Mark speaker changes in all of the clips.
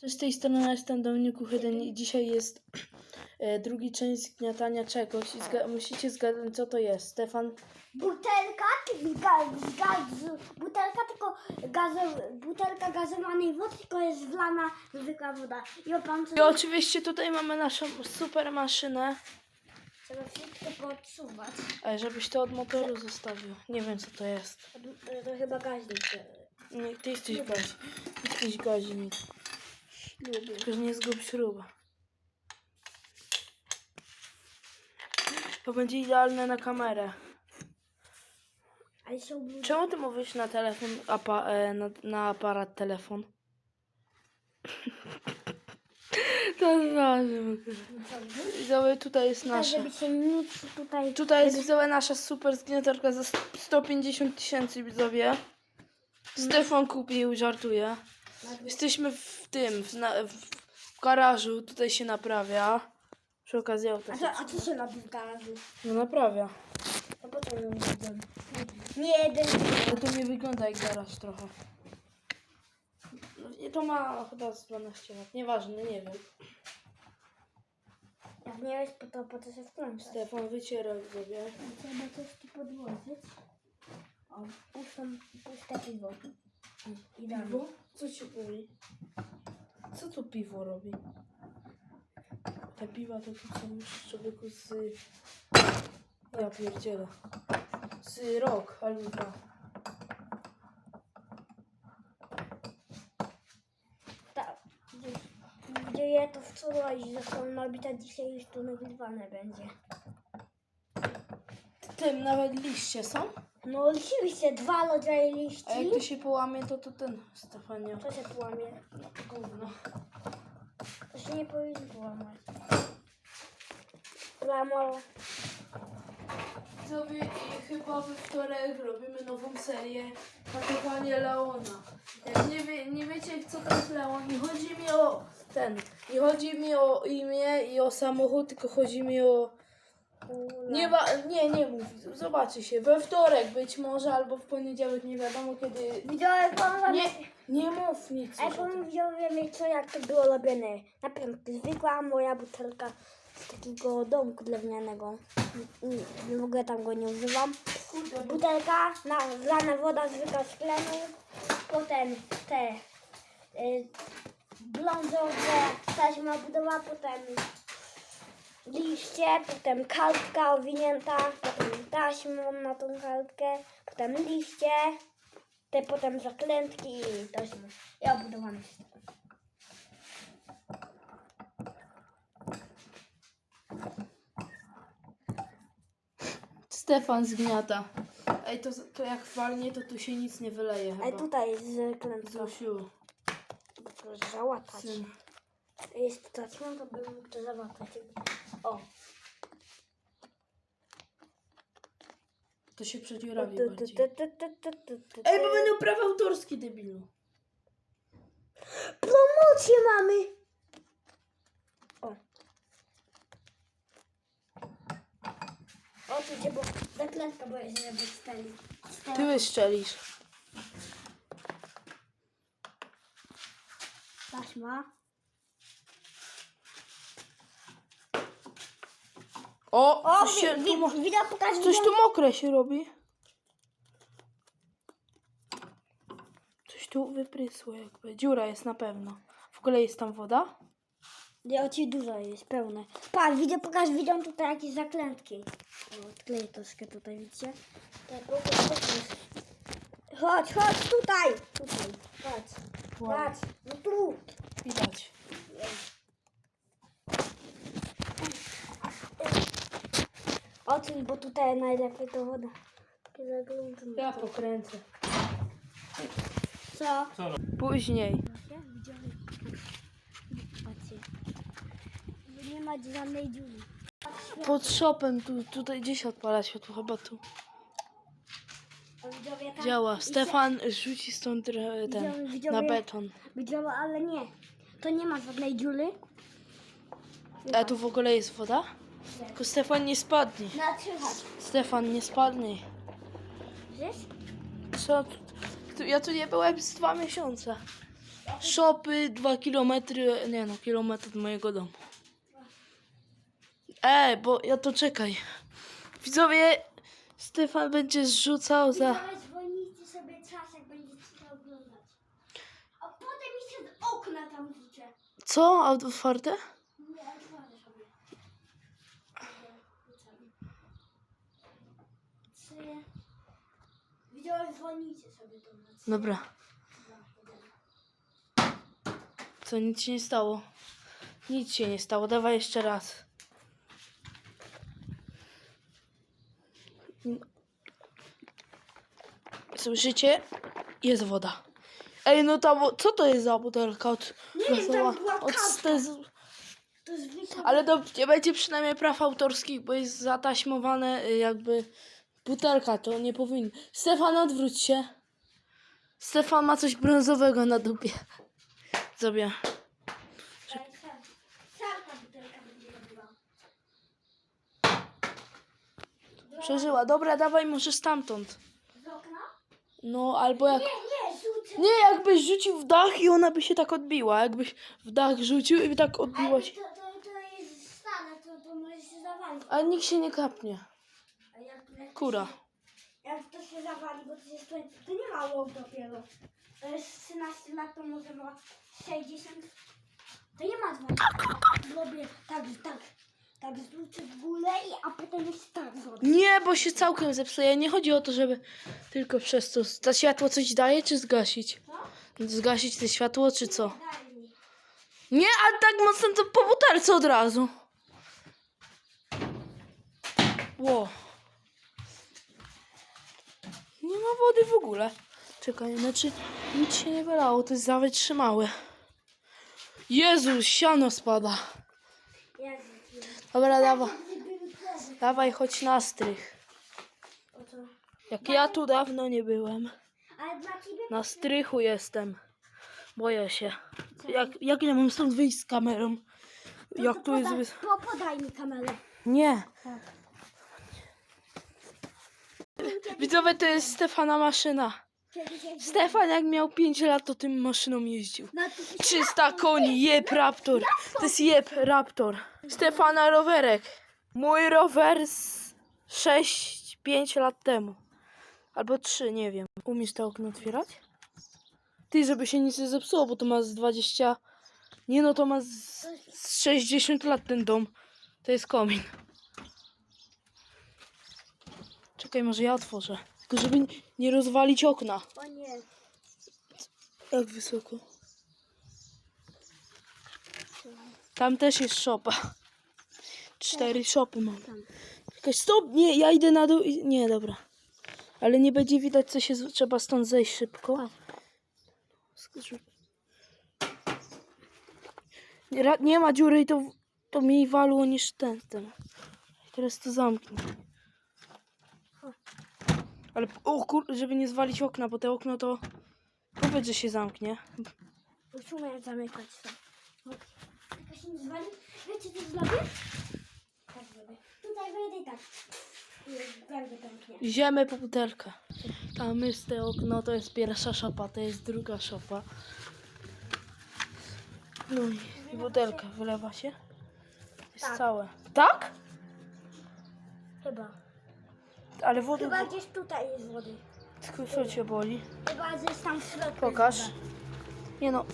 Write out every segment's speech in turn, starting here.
Speaker 1: To z tej strony ja jestem Dominiku Hydyn i dzisiaj jest e, drugi część zgniatania czegoś i zga- musicie zgadnąć co to jest. Stefan,
Speaker 2: Butelka, gaz, gaz, butelka tylko gaz, butelka gazowanej wody, tylko jest wlana zwykła woda. I pan
Speaker 1: i oczywiście tutaj mamy naszą super maszynę,
Speaker 2: trzeba wszystko podsuwać.
Speaker 1: e, żebyś to od motoru zostawił. Nie wiem co to jest.
Speaker 2: To, to chyba gaźnik.
Speaker 1: Nie, ty jesteś gazi. Jesteś gaźnik.
Speaker 2: Lubię.
Speaker 1: Tylko, nie zgub śrubę. To będzie idealne na kamerę.
Speaker 2: Ale się.
Speaker 1: Czemu ty mówisz na telefon, apa, e, na, na aparat telefon? to ważne. Widzowie, tutaj jest nasza.
Speaker 2: Żeby się nic tutaj...
Speaker 1: Tutaj jest widzowie nasza super zgniatarka za 150 tysięcy widzowie. Stefan kupił, żartuję. Jesteśmy w tym, w, na, w garażu, tutaj się naprawia. Przy okazji auta.
Speaker 2: A
Speaker 1: się-
Speaker 2: co, a co się robi w garażu?
Speaker 1: No naprawia.
Speaker 2: No po co ją widzę? Nie jeden.
Speaker 1: Ale to nie wygląda jak garaż trochę. No, nie, to ma chyba z 12 lat. Nieważne, nie wiem.
Speaker 2: Jak nie jest po to, po to się wtrącasz.
Speaker 1: Stefan wyciera sobie.
Speaker 2: Trzeba coś tu podłożyć. O, puszczą, puszczę piwo. Idealnie.
Speaker 1: Piwo? Co ci boli? Co tu piwo robi? Te piwa to tu są już człowieku z... Ja pierdzielę. Z rok albo dwa.
Speaker 2: Tak. Gdzie, gdzie je to wczoraj, że są nabite dzisiaj już to nagrywane będzie.
Speaker 1: Tym nawet liście są?
Speaker 2: No oczywiście dwa rodzaje liści.
Speaker 1: A jak to się połamie, to to ten, Stefania.
Speaker 2: To się połamie.
Speaker 1: Gówno.
Speaker 2: To się nie powinno połamać. Łamo.
Speaker 1: Sobie i chyba we wtorek robimy nową serię Patowanie Leona. Jak nie, wie, nie wiecie co to jest Leon, nie chodzi mi o ten, nie chodzi mi o imię i o samochód, tylko chodzi mi o... Nie, ba, nie, nie mów, zobaczy się, we wtorek być może, albo w poniedziałek, nie wiadomo kiedy...
Speaker 2: Widziałem pan
Speaker 1: Nie, nie mów nic.
Speaker 2: Ej,
Speaker 1: już o tym.
Speaker 2: powiem widzowie, co jak to było robione. Najpierw zwykła moja butelka z takiego domku drewnianego. Nie, w ogóle tam go nie używam. Butelka, na, wlana woda zwykła z klenu. Potem te y, brązowe taśma budowa, potem liście, potem kaltka owinięta, potem taśmą na tą kaltkę, potem liście, te potem zaklętki i taśmy. I obudowane wszystko.
Speaker 1: Stefan zgniata. Ej, to, to jak walnie, to tu się nic nie wyleje chyba.
Speaker 2: Ale tutaj jest zaklętko.
Speaker 1: Zosiu,
Speaker 2: Proszę załatać.
Speaker 1: syn.
Speaker 2: Jest taśma, to bym mógł to załatać. O,
Speaker 1: To się przedziurawi bardziej. Ej, bo będą prawa autorskie, debilu.
Speaker 2: Promocję mamy! O. O, tu cię, bo zaklętka boję się, żeby stali.
Speaker 1: Ty wyszczelisz.
Speaker 2: Taśma.
Speaker 1: O,
Speaker 2: O,
Speaker 1: coś, się, tu, mo-
Speaker 2: wi- pokaż
Speaker 1: coś tu mokre się robi. Coś tu wyprysło jakby. Dziura jest na pewno. W ogóle jest tam woda?
Speaker 2: Ja ci dużo jest, pełne. Patrz, widzę, pokaż, widzą tutaj jakieś zaklętki. O, odkleję troszkę tutaj, widzicie? Tak, pokaż, pokaż. Chodź, chodź, tutaj! Tutaj,
Speaker 1: Wow.
Speaker 2: patrz, no tu.
Speaker 1: Widać.
Speaker 2: Odsuń, bo tutaj najlepiej to woda. Zaglądam.
Speaker 1: Ja pokręcę.
Speaker 2: Co?
Speaker 1: Później.
Speaker 2: Widziałem. Patrzcie. Bo Nie ma żadnej dziury.
Speaker 1: Pod shopem, tu, tutaj gdzieś odpala światło, chyba tu.
Speaker 2: Widzowie tam-
Speaker 1: Działa. Stefan rzuci stąd ten, na beton.
Speaker 2: Widziała, ale nie. To nie ma żadnej dziury.
Speaker 1: A tu w ogóle jest woda? Tylko Stefan nie spadnie.
Speaker 2: Na trzy chodź.
Speaker 1: Stefan nie spadnie.
Speaker 2: Wiesz?
Speaker 1: Co? tu- tu- Ja tu nie byłem z dwa miesiące. Szopy, dwa kilometry, nie no, kilometr od mojego domu. E, bo ja to czekaj. Widzowie, Stefan będzie zrzucał za...
Speaker 2: Widzowie, dzwonicie sobie czas, jak będziecie to oglądać. A potem jeszcze z okna tam rzucę.
Speaker 1: Co? Auto otwarte?
Speaker 2: Nie, otworzę sobie. Trzy. Widzowie, dzwonicie sobie do nas.
Speaker 1: Dobra. Co, nic się nie stało? Nic się nie stało, dawaj jeszcze raz. Słyszycie? Jest woda. Ej, no ta wo- co to jest za butelka od...
Speaker 2: Nie wiem, tam była
Speaker 1: od
Speaker 2: To jest.
Speaker 1: Ale to nie będzie przynajmniej praw autorskich, bo jest zataśmowane y, jakby butelka, to nie powinno. Stefan, odwróć się. Stefan ma coś brązowego na dupie.
Speaker 2: Robiła.
Speaker 1: Przeżyła. Dobra, dawaj może stamtąd.
Speaker 2: Z okna?
Speaker 1: No, albo jak...
Speaker 2: Nie, nie, rzucę.
Speaker 1: Nie, jakbyś rzucił w dach i ona by się tak odbiła. Jakbyś w dach rzucił i by tak odbiła
Speaker 2: Ale
Speaker 1: się.
Speaker 2: to, to, to jest stane, to, to może się zawalić.
Speaker 1: A nikt się nie kapnie. Kura.
Speaker 2: Jak to się zawali, bo to jest to, to nie mało dopiero. To jest 13 lat, to może ma 60. To nie ma 20. Zrobię tak, tak, tak zwrócę w górę, i, a potem jeszcze tak zrobię.
Speaker 1: Nie, bo się całkiem zepsuje. Nie chodzi o to, żeby tylko przez to... To światło coś daje, czy zgasić?
Speaker 2: Co?
Speaker 1: Zgasić to światło, czy co?
Speaker 2: Daj mi.
Speaker 1: Nie, a tak mocno to po butelce od razu. Ło. Nie ma wody w ogóle. Czekaj, znaczy nic się nie wylało, to jest za wytrzymałe. Jezu, siano spada. Dobra, dawaj, dawaj, chodź na strych. Jak ja tu dawno nie byłem. Na strychu jestem. Boję się. Jak, jak ja mam stąd wyjść z kamerą? Jak tu jest...
Speaker 2: po, podaj mi kamerę.
Speaker 1: Nie.
Speaker 2: Tak.
Speaker 1: Widzowie, to jest Stefana maszyna. Stefan jak miał 5 lat, to tym maszyną jeździł.
Speaker 2: Na ty-
Speaker 1: 300 koni, jeb Raptor. To jest jeb Raptor. Stefana rowerek. Mój rower z 6-5 lat temu. Albo 3, nie wiem. Umiesz to okno otwierać? Ty, żeby się nic nie zepsuło, bo to ma z 20... Nie no, to ma z, z 60 lat ten dom. To jest komin. Czekaj, może ja otworzę. Tylko żeby nie rozwalić okna.
Speaker 2: O nie.
Speaker 1: Jak wysoko? Tam też jest szopa. Cztery szopy mam. Jakaś stop! Nie, ja idę na dół i... Nie, dobra. Ale nie będzie widać, co się... z- Trzeba stąd zejść szybko. Skocz- Nie, ra- nie ma dziury i to, to mniej walło niż ten, ten. Teraz to zamknę. Ale, o kur... żeby nie zwalić okna, bo te okno to... Powiedz, że się zamknie.
Speaker 2: Musimy zamykać to. Tylko się nie zwali. Wiecie co zrobię? Tak zrobię. Tutaj wejdę i tak. Będę pięknie.
Speaker 1: Idziemy po butelkę. Tam jest te okno, to jest pierwsza szopa, to jest druga szopa. No i butelka wylewa się. Jest
Speaker 2: Tak.
Speaker 1: całe. Tak?
Speaker 2: Chyba.
Speaker 1: Ale wody...
Speaker 2: Chyba gdzieś tutaj jest wody.
Speaker 1: Tylko co cię boli?
Speaker 2: Chyba gdzieś tam w środku
Speaker 1: Pokaż.
Speaker 2: jest
Speaker 1: Nie no.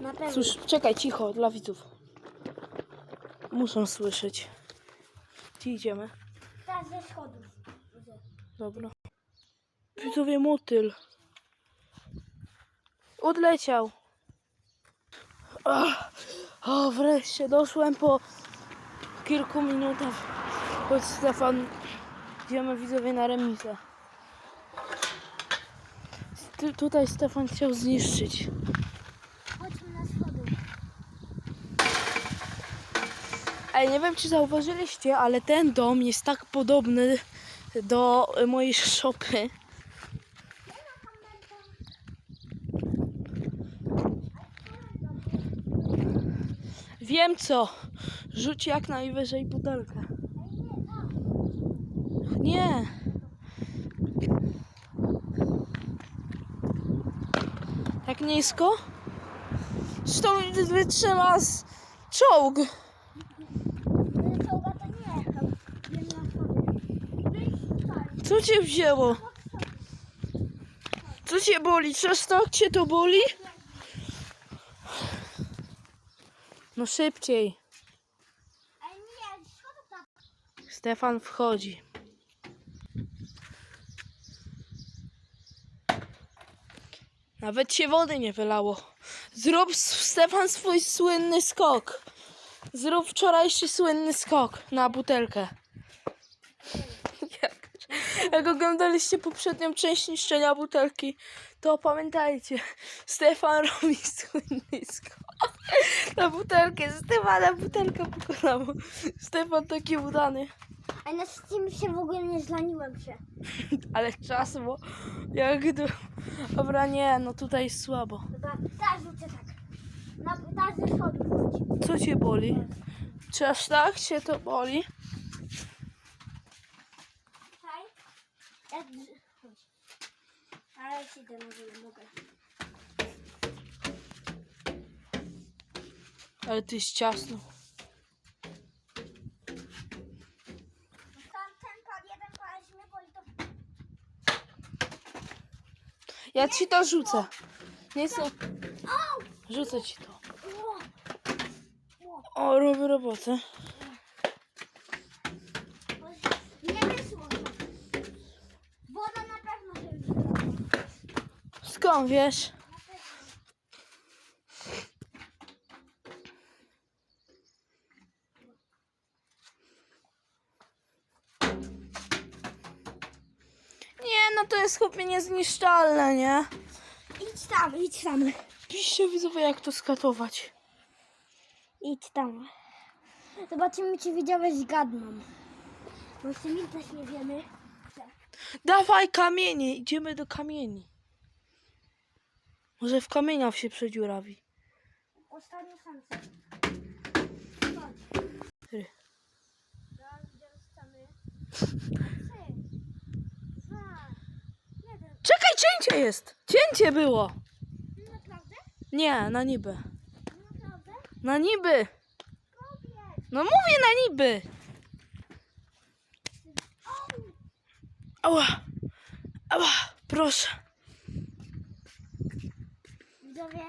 Speaker 2: Na pewno.
Speaker 1: cóż, czekaj, cicho, dla widzów. Muszą słyszeć. Gdzie idziemy?
Speaker 2: Teraz ze schodów. Widzę.
Speaker 1: Dobra. Widzowie motyl. Odleciał. Ach, o, wreszcie doszłem po kilku minutach. Chodź Stefan, idziemy widzowie na remizę. Ty, tutaj Stefan chciał zniszczyć.
Speaker 2: Chodźmy na schody.
Speaker 1: Ej, nie wiem czy zauważyliście, ale ten dom jest tak podobny do mojej szopy. Wiem co. Rzuć jak najwyżej butelkę. Nie. Tak nisko? To wytrzyma z czołg?
Speaker 2: Czołga to nie jechał.
Speaker 1: Co cię wzięło? Co cię boli? Czestok cię to boli? No szybciej. Stefan wchodzi. Nawet się wody nie wylało. Zrób Stefan swój słynny skok. Zrób wczorajszy słynny skok na butelkę. Jak, jak oglądaliście poprzednią część niszczenia butelki, to pamiętajcie, Stefan robi słynny skok na butelkę. Stefana butelka pokonała. Stefan taki udany.
Speaker 2: A na tym się w ogóle nie zlaniłem się.
Speaker 1: Ale czas, bo jak do... Dobra, nie, no tutaj jest słabo.
Speaker 2: Dobra, teraz rzucę tak. Na, teraz ze schodów.
Speaker 1: Co cię boli? Czy aż tak cię to boli?
Speaker 2: Czekaj. Ja chodź. Ale górę, mogę.
Speaker 1: Ale to jest ciasno. Ja ci to rzucę. Nie.
Speaker 2: Au!
Speaker 1: Rzucę ci to. O, robię robotę.
Speaker 2: Nie wyszło to. Woda na pewno się już zrobi.
Speaker 1: Skąd wiesz? Nie, no to jest chłopie niezniszczalne, nie?
Speaker 2: Idź tam, idź tam.
Speaker 1: Piszcie widzowie jak to skatować.
Speaker 2: Idź tam. Zobaczymy, czy widzowie zgadną. Bo jeszcze też nie wiemy.
Speaker 1: Dawaj kamienie, idziemy do kamieni. Może w kamieniach się przedziurawi.
Speaker 2: Ostatnia szansa. Chodź.
Speaker 1: Ty.
Speaker 2: Teraz wracamy. Trzy, dwa, jeden.
Speaker 1: Czekaj, cięcie jest! Cięcie było!
Speaker 2: Naprawdę?
Speaker 1: Nie, na niby.
Speaker 2: Naprawdę?
Speaker 1: Na niby!
Speaker 2: Powiedz.
Speaker 1: No mówię na niby! Ała! Ała! Proszę.
Speaker 2: Widzowie,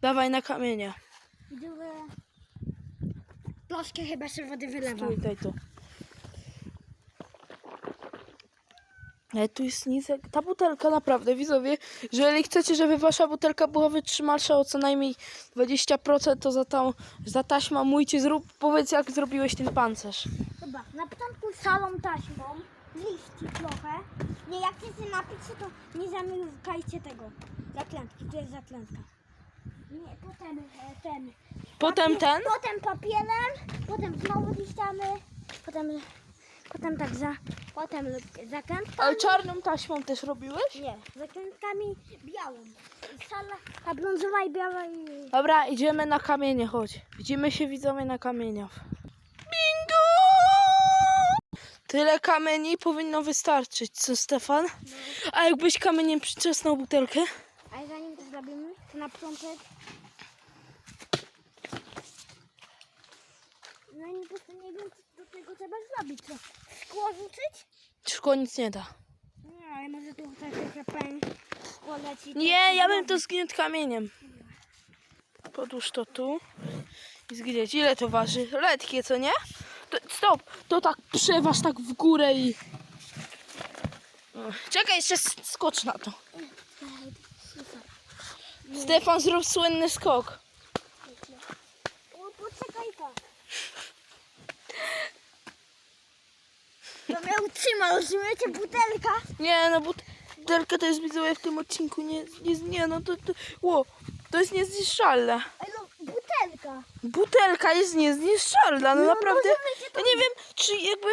Speaker 1: Dawaj na kamienie.
Speaker 2: widzowie. Ploszkę chyba się wody wylewa.
Speaker 1: Tutaj to. Ale tu jest nic. jak- Ta butelka naprawdę, widzowie, jeżeli chcecie, żeby wasza butelka była wytrzymalsza o co najmniej 20%, to za, tą, za taśmę mójcie, zrób, powiedz jak zrobiłeś ten pancerz.
Speaker 2: Dobra, na początku salą taśmą, liści trochę. Nie, jak chcecie napić się, to nie zamykajcie tego. Zaklętki, tu jest zaklętka. Nie, potem e, ten.
Speaker 1: Potem ten?
Speaker 2: Potem papierem, potem znowu liściami, potem, potem tak za, potem zaklętkami.
Speaker 1: Ale czarną taśmą też robiłeś?
Speaker 2: Nie, zaklętkami białą. Sala, ta brązowa i biała i...
Speaker 1: Dobra, idziemy na kamienie, chodź. Widzimy się widzowie na kamieniach. Bingo! Tyle kamieni powinno wystarczyć, co Stefan? A jakbyś kamieniem przyczesnął butelkę?
Speaker 2: A zanim to zrobimy, to na początek... No i po prostu nie wiem, co tego trzeba zrobić. Co? Szkło rzucić?
Speaker 1: Szkło nic nie da.
Speaker 2: Nie, ale może tu tak trochę pęk szkło leci.
Speaker 1: Nie, ja bym to zgniótł kamieniem. Podłóż to tu i zgnieć. Ile to waży? Letkie, co nie? To, stop! To tak przeważ tak w górę i... Czekaj, jeszcze skocz na to. Stefan zrób słynny skok.
Speaker 2: O, poczekaj to. To miał trzymał, rozumiecie, butelka.
Speaker 1: Nie, no butelka to jest widzowie w tym odcinku. Nie, nie, nie no to, to, ło, to jest niezniszczalne.
Speaker 2: Ej, no, butelka.
Speaker 1: Butelka jest niezniszczalna, no
Speaker 2: No,
Speaker 1: naprawdę.
Speaker 2: rozumiecie, to
Speaker 1: Ja nie wiem, czy jakby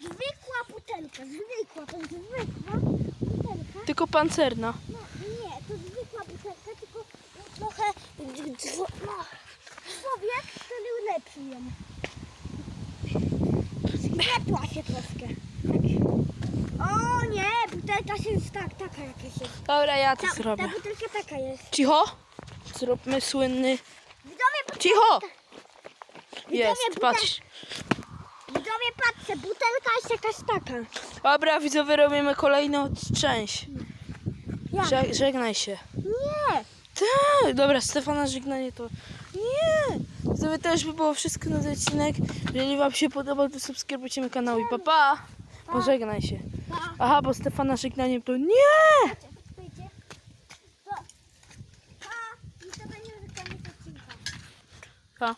Speaker 2: Zwykła butelka, zwykła, to jest zwykła butelka.
Speaker 1: tylko pancerna.
Speaker 2: No nie, to zwykła butelka, tylko no, trochę, dwo- no, człowiek to ulepszył ją. Zgnietła się troszkę. Tak. O nie, butelka się jest tak, taka jakaś jest.
Speaker 1: Dobra, ja to
Speaker 2: Ta,
Speaker 1: zrobię.
Speaker 2: ta butelka taka jest.
Speaker 1: Cicho. Zróbmy słynny.
Speaker 2: Widzowie, bu-
Speaker 1: Cicho!
Speaker 2: Widzowie,
Speaker 1: Jest, patrz.
Speaker 2: widzowie, patrzcie, butelka jest jakaś taka.
Speaker 1: Dobra, widzowie, robimy kolejną część. Żeg- żegnaj się.
Speaker 2: Nie.
Speaker 1: Tak, dobra, Stefana żegnanie to. Nie! To też by było wszystko na ten odcinek. Jeżeli Wam się podobał, to subskrybujcie mój kanał i papa. Pożegnaj się.
Speaker 2: Pa.
Speaker 1: Aha, bo Stefana żegnaniem to nie!
Speaker 2: Wiecie? To...